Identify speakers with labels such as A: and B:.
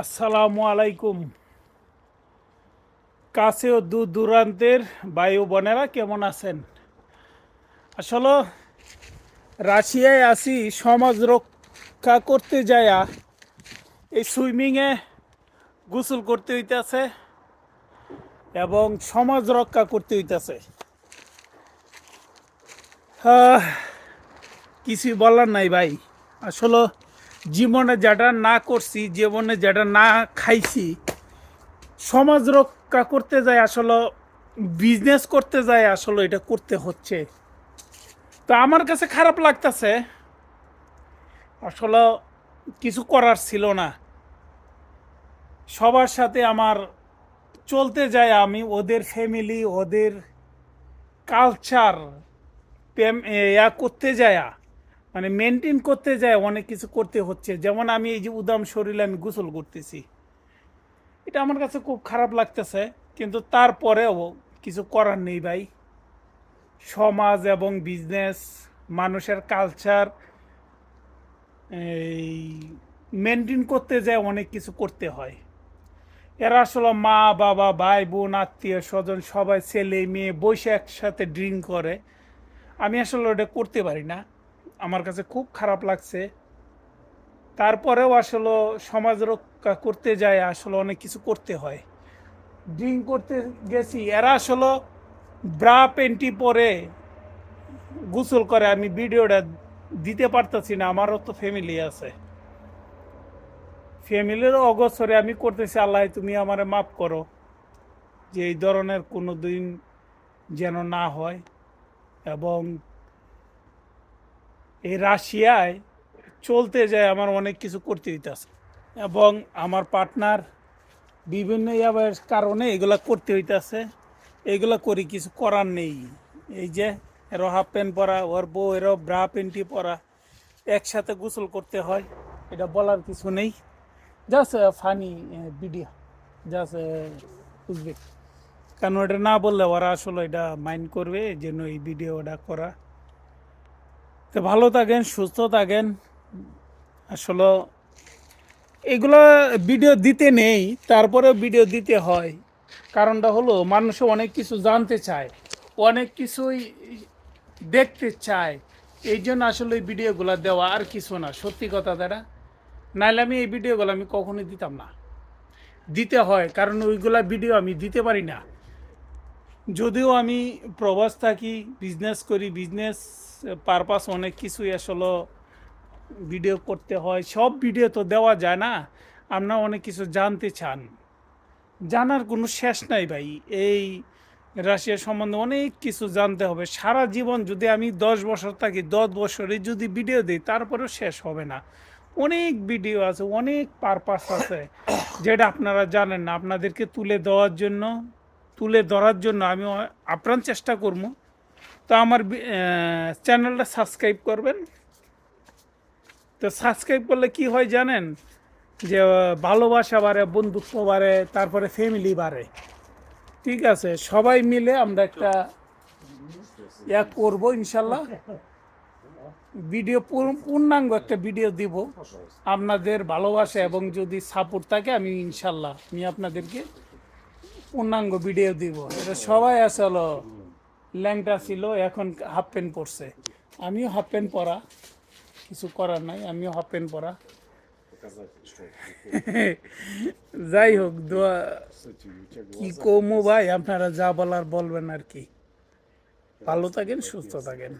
A: আসসালামু আলাইকুম। কাছে ও দূর দূরান্তের বায়ু বোনেরা কেমন আছেন? আসলে রাশিয়ায় আসি সমাজ রক্ষা করতে যায়া এই সুইমিংয়ে গোসল করতে হইতেছে এবং সমাজ রক্ষা করতে হইতেছে। কিছুই বলার নাই ভাই। আসলে জীবনে যেটা না করছি, জীবনে যেটা না খাইছি, সমাজ রক্ষা করতে যায়, আসলে বিজনেস করতে যায়, আসলে এটা করতে হচ্ছে। তো আমার কাছে খারাপ লাগতেছে, আসলে কিছু করার ছিল না। সবার সাথে আমার চলতে যায়, আমি ওদের ফ্যামিলি ওদের কালচার ইয়া করতে যায়া। মানে মেনটেন করতে যায়, অনেক কিছু করতে হচ্ছে। যেমন আমি এই যে উদাম শরীরে আমি গোসল করতেছি। এটা আমার কাছে খুব খারাপ লাগতেছে, কিন্তু তারপরেও কিছু করার নেই ভাই। সমাজ এবং বিজনেস মানুষের কালচার এই মেনটেন করতে যায়, অনেক কিছু করতে হয়। এরা আসলে মা, বাবা, ভাই, বোন, আত্মীয়, স্বজন, সবাই ছেলে, মেয়ে বসে একসাথে ড্রিঙ্ক করে। আমি আসলে ওটা করতে পারি না। আমার কাছে খুব খারাপ লাগছে। তারপরেও আসলে সমাজ রক্ষা করতে যায়, আসলে অনেক কিছু করতে হয়। ড্রিঙ্ক করতে গেছি, এরা আসলে ব্রা পেন্টি পরে গোসল করে, আমি ভিডিওটা দিতে পারতেছি না, আমারও তো ফ্যামিলি আছে। ফ্যামিলির অগসরে আমি করতেছি, আল্লাহ তুমি আমার মাফ করো, যে এই ধরনের কোনো দিন যেন না হয়। এবং এই রাশিয়ায় চলতে যায় আমার অনেক কিছু করতে হইতেছে। এবং আমার পার্টনার বিভিন্ন ইয়াবের কারণে এগুলা করতে হইতেছে। এগুলা করি কিছু করার নেই। এই যে, এরও হাফ প্যান্ট পরা, ওর বউ, এরও ব্রা প্যান্টি পরা। একসাথে গোসল করতে হয়, এটা বলার কিছু নেই। Just funny video just Uzbek. কারণ এটা না বললে ওরা আসলে এটা মাইন্ড করবে জন্য এই ভিডিওটা করা। তো ভালো থাকেন, সুস্থ থাকেন। আসলে এগুলো ভিডিও দিতে নেই, তারপরেও ভিডিও দিতে হয়। কারণটা হলো, মানুষ অনেক কিছু জানতে চায়, অনেক কিছুই দেখতে চায়। এই জন্য আসলে এই ভিডিওগুলো দেওয়া আর কিছু না, সত্যি কথা দ্বারা নাহলে আমি এই ভিডিওগুলো আমি কখনোই দিতাম না। দিতে হয়, কারণ ওইগুলা ভিডিও আমি দিতে পারি না। যদিও আমি প্রবাস থাকি বিজনেস করি বিজনেস পারপাস অনেক কিছুই আসলে ভিডিও করতে হয়। সব ভিডিও তো দেওয়া যায় না। আপনারা অনেক কিছু জানতে চান। জানার কোনো শেষ নাই ভাই। এই রাশিয়া সম্বন্ধে অনেক কিছু জানতে হবে। সারা জীবন যদি আমি দশ বছর থাকি, দশ বছরে যদি ভিডিও দিই, তারপরেও শেষ হবে না। অনেক ভিডিও আছে, অনেক পারপাস আছে, যেটা আপনারা জানেন না। আপনাদেরকে তুলে দেওয়ার জন্য, তুলে ধরার জন্য আমি আপ্রাণ চেষ্টা করব। তো আমার চ্যানেলটা সাবস্ক্রাইব করবেন। তো সাবস্ক্রাইব করলে কি হয় জানেন? যে ভালোবাসা বাড়ে, বন্ধুত্ব বাড়ে, তারপরে ফ্যামিলি বাড়ে। ঠিক আছে? সবাই মিলে আমরা একটা ইয়া করব, ইনশাল্লাহ। ভিডিও পূর্ণাঙ্গ একটা ভিডিও দিব। আপনাদের ভালোবাসা এবং যদি সাপোর্ট থাকে, আমি ইনশাল্লাহ, আমি আপনাদেরকে পূর্ণাঙ্গ ভিডিও দিব। এটা সবাই আসলে ল্যাংটা ছিল, এখন হাফ প্যান্ট পরছে। আমিও হাফ প্যান্ট পরা, কিছু করার নাই, আমিও হাফ প্যান্ট পরা। যাই হোক, দোয়া কি কমু ভাই, আপনারা যা বলার বলবেন আর কি। ভালো থাকেন, সুস্থ থাকেন।